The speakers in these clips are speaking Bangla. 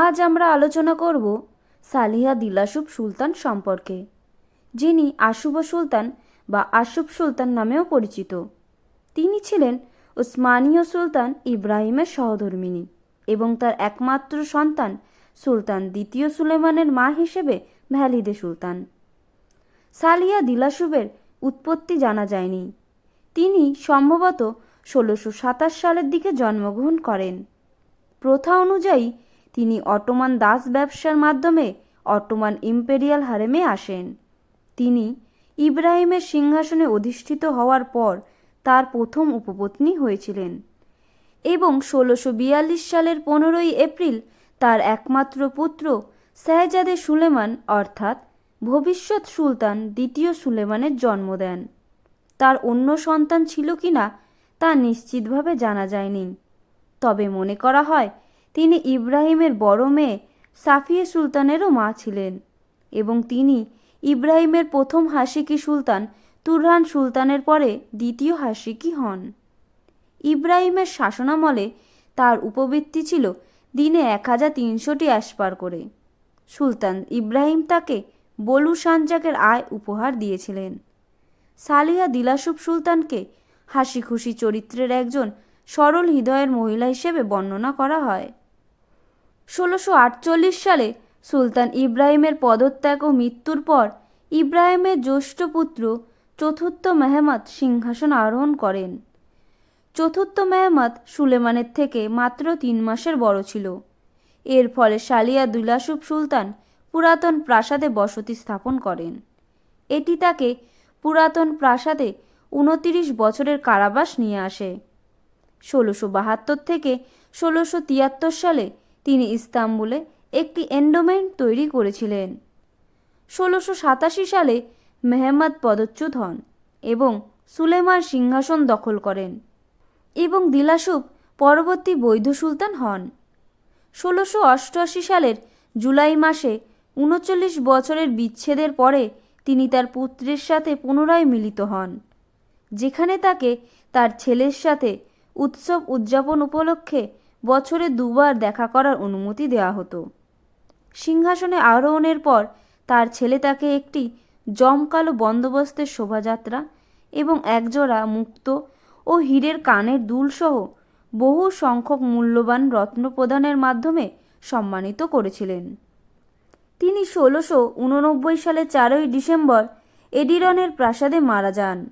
আজ আমরা আলোচনা করব সালিহা দিলাসুব সুলতান সম্পর্কে, যিনি আশুব সুলতান বা আশুব সুলতান নামেও পরিচিত। তিনি ছিলেন উসমানীয় সুলতান ইব্রাহিমের সহধর্মিণী এবং তার একমাত্র সন্তান সুলতান দ্বিতীয় সুলেমানের মা হিসেবে ভ্যালিদে সুলতান। সালিয়া দিলাসুবের উৎপত্তি জানা যায়নি। তিনি সম্ভবত ষোলোশো সাতাশ সালের দিকে জন্মগ্রহণ করেন। প্রথা অনুযায়ী তিনি অটোমান দাস ব্যবসার মাধ্যমে অটোমান ইম্পেরিয়াল হারেমে আসেন। তিনি ইব্রাহিমের সিংহাসনে অধিষ্ঠিত হওয়ার পর তার প্রথম উপপত্নী হয়েছিলেন এবং ষোলোশো বিয়াল্লিশ সালের পনেরোই এপ্রিল তার একমাত্র পুত্র শাহজাদে সুলেমান অর্থাৎ ভবিষ্যৎ সুলতান দ্বিতীয় সুলেমানের জন্ম দেন। তার অন্য সন্তান ছিল কিনা তা নিশ্চিতভাবে জানা যায়নি। তবে মনে করা হয় তিনি ইব্রাহিমের বড় মেয়ে সাফিয়ে সুলতানেরও মা ছিলেন এবং তিনি ইব্রাহিমের প্রথম হাসিকি সুলতান তুরহান সুলতানের পরে দ্বিতীয় হাসিকি হন। ইব্রাহিমের শাসনামলে তার উপবৃত্তি ছিল দিনে এক হাজার তিনশোটি অ্যাসপার করে। সুলতান ইব্রাহিম তাকে বলু সানজাকের আয় উপহার দিয়েছিলেন। সালিহা দিলাসুব সুলতানকে হাসি খুশি চরিত্রের একজন সরল হৃদয়ের মহিলা হিসেবে বর্ণনা করা হয়। ষোলোশো আটচল্লিশ সালে সুলতান ইব্রাহিমের পদত্যাগ ও মৃত্যুর পর ইব্রাহিমের জ্যৈষ্ঠ পুত্র চতুর্থ মেহমদ সিংহাসন আরোহণ করেন। চতুর্থ মেহমদ সুলেমানের থেকে মাত্র তিন মাসের বড় ছিল। এর ফলে সালিয়া দুলাসুব সুলতান পুরাতন প্রাসাদে বসতি স্থাপন করেন। এটি তাকে পুরাতন প্রাসাদে উনতিরিশ বছরের কারাবাস নিয়ে আসে। ষোলোশো বাহাত্তর থেকে ষোলোশো তিয়াত্তর সালে তিনি ইস্তাম্বুলে একটি এন্ডোমেন্ট তৈরি করেছিলেন। ষোলোশো সাতাশি সালে মেহমদ পদচ্যুত হন এবং সুলেমান সিংহাসন দখল করেন এবং দিলাসুব পরবর্তী বৈধ সুলতান হন। ষোলোশো অষ্টআশি সালের জুলাই মাসে উনচল্লিশ বছরের বিচ্ছেদের পরে তিনি তার পুত্রের সাথে পুনরায় মিলিত হন, যেখানে তাকে তার ছেলের সাথে উৎসব উদযাপন উপলক্ষে বছরে দুবার দেখা করার অনুমতি দেওয়া হতো। সিংহাসনে আরোহণের পর তার ছেলে তাকে একটি জমকালো বন্দোবস্তের শোভাযাত্রা এবং একজোড়া মুক্ত ও হীরের কানের দুলসহ বহু সংখ্যক মূল্যবান রত্ন প্রদানের মাধ্যমে সম্মানিত করেছিলেন। তিনি ষোলোশো উননব্বই সালে চারই ডিসেম্বর এডিরনের প্রাসাদে মারা যান।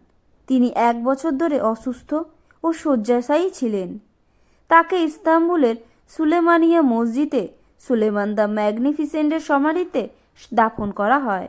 তিনি এক বছর ধরে অসুস্থ ও শয্যাশায়ী ছিলেন। তাকে ইস্তাম্বুলের সুলেমানিয়া মসজিদে সুলেমান দ্য ম্যাগনিফিসেন্টের সমাধিতে দাফন করা হয়।